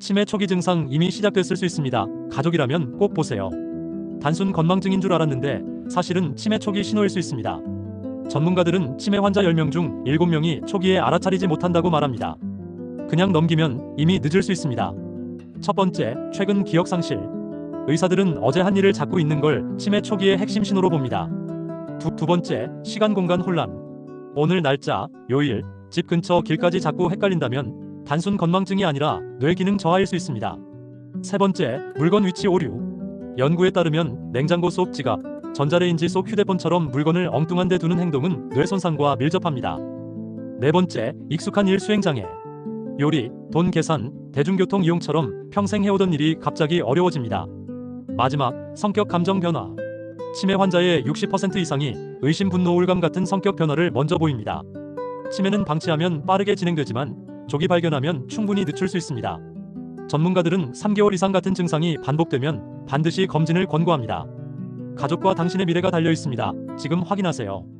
치매 초기 증상 이미 시작됐을 수 있습니다. 가족이라면 꼭 보세요. 단순 건망증인 줄 알았는데 사실은 치매 초기 신호일 수 있습니다. 전문가들은 치매 환자 10명 중 7명이 초기에 알아차리지 못한다고 말합니다. 그냥 넘기면 이미 늦을 수 있습니다. 첫 번째, 최근 기억 상실. 의사들은 어제 한 일을 잡고 있는 걸 치매 초기의 핵심 신호로 봅니다. 두, 두 번째, 시간 공간 혼란. 오늘 날짜, 요일, 집 근처 길까지 자꾸 헷갈린다면 단순 건망증이 아니라 뇌 기능 저하일 수 있습니다. 세 번째, 물건 위치 오류. 연구에 따르면 냉장고 속 지갑, 전자레인지 속 휴대폰처럼 물건을 엉뚱한 데 두는 행동은 뇌 손상과 밀접합니다. 네 번째, 익숙한 일 수행 장애. 요리, 돈 계산, 대중교통 이용처럼 평생 해오던 일이 갑자기 어려워집니다. 마지막, 성격 감정 변화. 치매 환자의 60% 이상이 의심, 분노, 우울감 같은 성격 변화를 먼저 보입니다. 치매는 방치하면 빠르게 진행되지만 조기 발견하면 충분히 늦출 수 있습니다. 전문가들은 3개월 이상 같은 증상이 반복되면 반드시 검진을 권고합니다. 가족과 당신의 미래가 달려 있습니다. 지금 확인하세요.